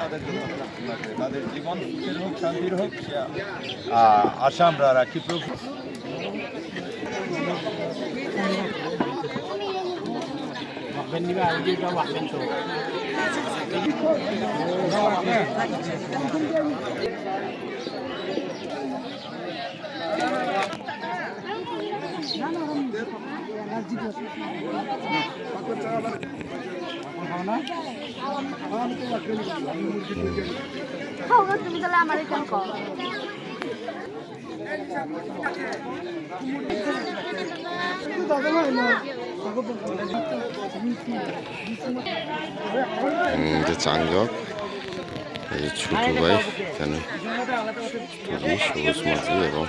তাদের করি। তাদের জীবন সুখের হোক শান্তির হোক আশা আমরা রাখি প্রভু খাও না তুমি তাহলে এই ছোট ভাই এখানে সবুজ মাঝি এবং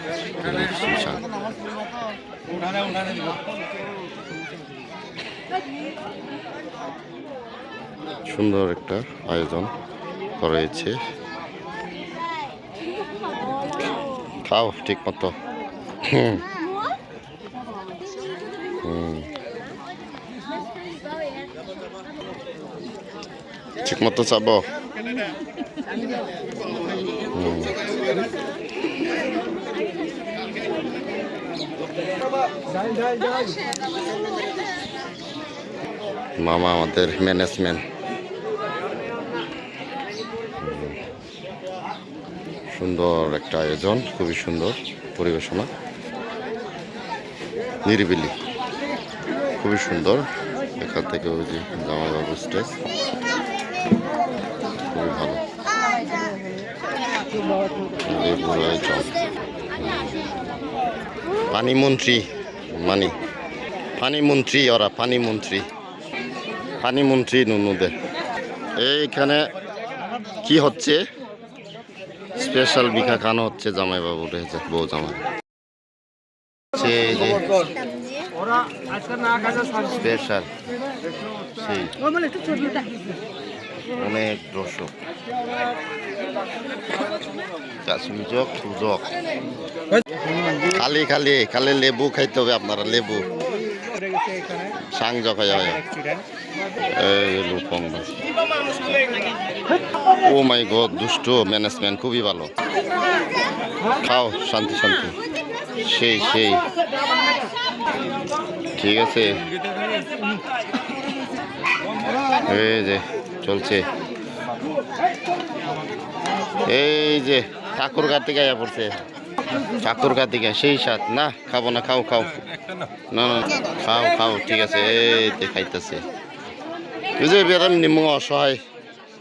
সুন্দর একটা আয়োজন করেছে খাও ঠিক মতো। ঠিক মতো চাবো। হুম। মামা আমাদের ম্যানেজমেন্ট সুন্দর একটা আয়োজন, খুবই সুন্দর পরিবেশনা। নিরিবিলি, খুবই সুন্দর। এখান থেকে ওই যে জামাইবাবু স্টেজ খুবই ভালো। পানি মন্ত্রী, মানি। পানি মন্ত্রী, ওরা পানি মন্ত্রী পানি মন্ত্রী নুনুদের এইখানে কি হচ্ছে? স্পেশাল বিখা খানো হচ্ছে জামাইবাবু উঠেছে বউ জামাই। স্পেশাল অনেক দর্শক সুযোগ সুযোগ খালি খালি খালি লেবু খাইতে হবে আপনারা, লেবু। সাংজক হয়ে ও মাই গড দুষ্ট ম্যানেজমেন্ট খুবই ভালো। খাও, শান্তি শান্তি। সেই সেই। ঠিক আছে। এই যে, চলছে। এই যে, ঠাকুর থেকে আয়া পড়ছে। ঠাকুর থেকে, সেই সাত না, খাব না, খাও খাও। না না খাও খাও, ঠিক আছে। এই খাইতেছে। যে অসহায়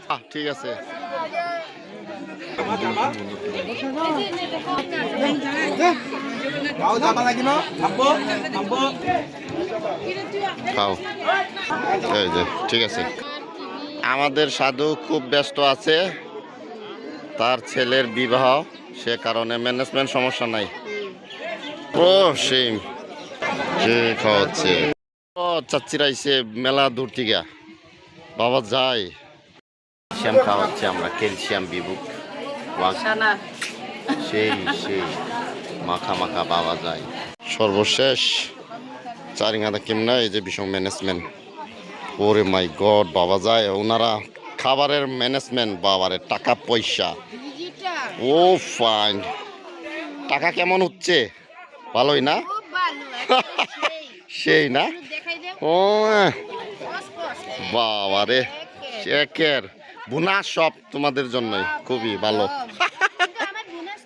আহ, ঠিক আছে. ঠিক আছে। আমাদের সাধু খুব ব্যস্ত আছে। তার ছেলের বিবাহ সে কারণে ম্যানেজমেন্ট সমস্যা নাই। ও কে খাওয়াচ্ছে। ও মেলা দূর থেকে বাবা যাই ক্যালসিয়াম খাওয়াচ্ছে আমরা ক্যালসিয়াম বিবুক সেই সেই। মাখা মাখা বাবা যায়। সর্বশেষ চারিঙ্গাদা কেমনা? এই যে বিষম ম্যানেজমেন্ট ওরে মাই গড বাবা যায়। ওনারা খাবারের ম্যানেজমেন্ট বাবারে টাকা পয়সা। ও ফাইন। টাকা কেমন হচ্ছে? ভালোই না? সেই। না? দেখাই দে রে চেকের বুনা সব তোমাদের জন্যই খুবই ভালো। বোনাস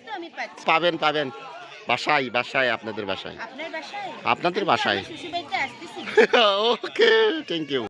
পাবেন পাবেন। বাসায় বাসায় আপনাদের বাসায়। আপনাদের বাসায়। Okay thank you